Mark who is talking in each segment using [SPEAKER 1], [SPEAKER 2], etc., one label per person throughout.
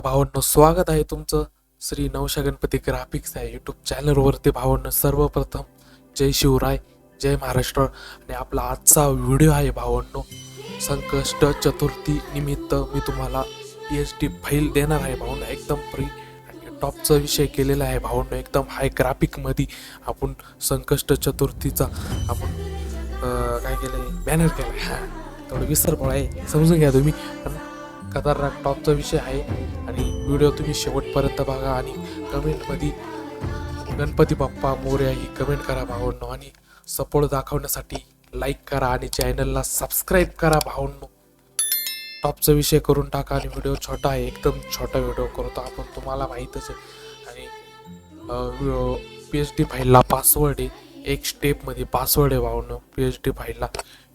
[SPEAKER 1] भावांनो स्वागत आहे तुमचं श्री नवशा गणपती ग्राफिक्स या यूट्यूब चॅनलवरती भावांनो सर्वप्रथम जय शिवराय जय महाराष्ट्र. आणि आपला आजचा व्हिडिओ आहे भावांनो संकष्ट चतुर्थी निमित्त मी तुम्हाला पी एच डी फाईल देणार आहे भावांनो एकदम फ्री आणि टॉपचा विषय केलेला आहे भावांनो एकदम हाय ग्राफिकमध्ये आपण संकष्ट चतुर्थीचा आपण काय केलं बॅनर केला आहे हां थोडं विसरपळ आहे समजून घ्या तुम्ही. पण खतरनाक टॉपचा विषय आहे. आणि व्हिडिओ तुम्ही शेवटपर्यंत बघा आणि कमेंटमध्ये गणपती बाप्पा मोर्या ही कमेंट करा भावांनो आणि सपोर्ट दाखवण्यासाठी लाईक करा आणि चॅनलला सबस्क्राईब करा भावांनो टॉपचा विषय करून टाका आणि व्हिडिओ छोटा आहे एकदम छोटा व्हिडिओ करतो आपण तुम्हाला माहीतच आहे. आणि पी एच डी फाईलला पासवर्ड आहे. एक स्टेपमध्ये पासवर्ड आहे भावनं पी एच डी फाईलला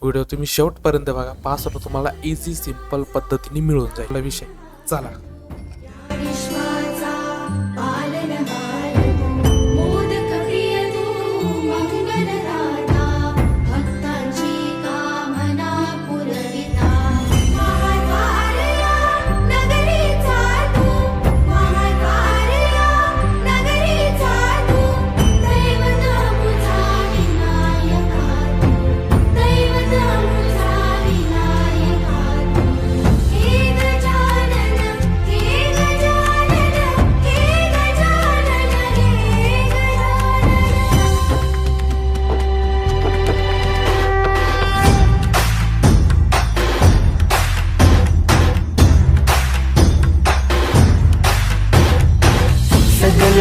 [SPEAKER 1] व्हिडिओ तुम्ही शेवटपर्यंत बघा. पासवर्ड तुम्हाला इझी सिंपल पद्धतीने मिळून जाईल. विषय. चला.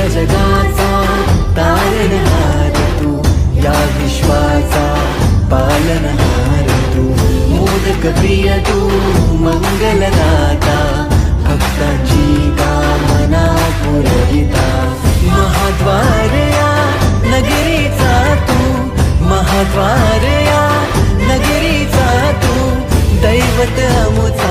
[SPEAKER 2] या जगाचा तारणहार तू या विश्वाचा पालनहार तू. मोदक प्रिय तू मंगलदाता भक्तांची कामना पुरविता. महाद्वार या नगरीचा तू महाद्वार या नगरीचा तू. दैवत अमुचा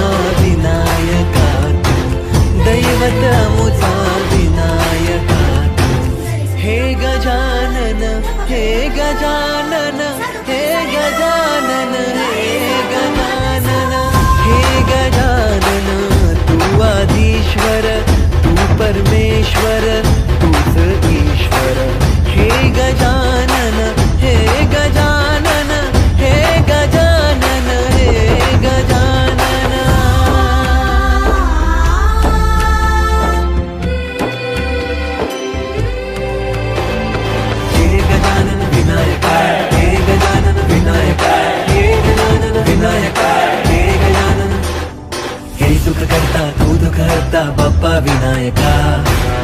[SPEAKER 2] बाप्पा विनायका।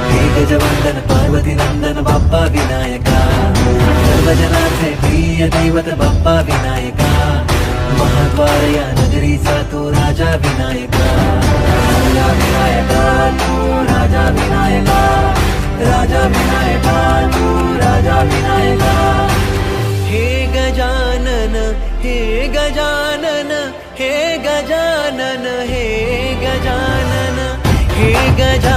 [SPEAKER 2] हे गजवंदन पार्वती नंदन बाप्पा विनायका। सर्व जनाचे प्रिय दैवत बाप्पा विनायका। महाद्वार या नगरीचा तू राजा विनायका। राजा विनायका तू राजा विनायका। राजा विनायका तू राजा विनायका। हे गजानन हे गजानन हे गजानन हे गजानन हे गजानन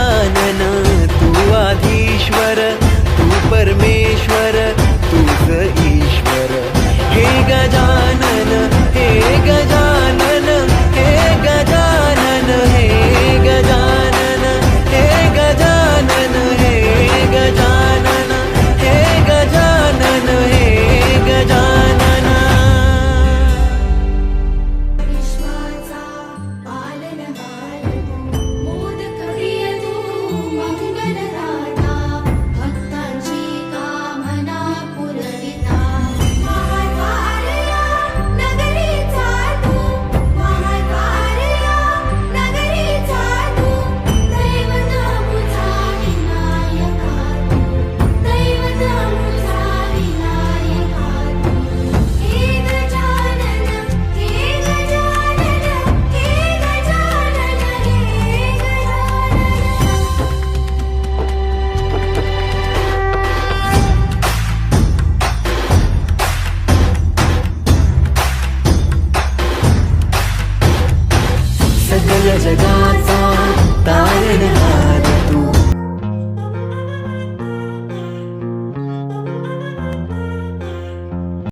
[SPEAKER 2] जगाचा तारण हा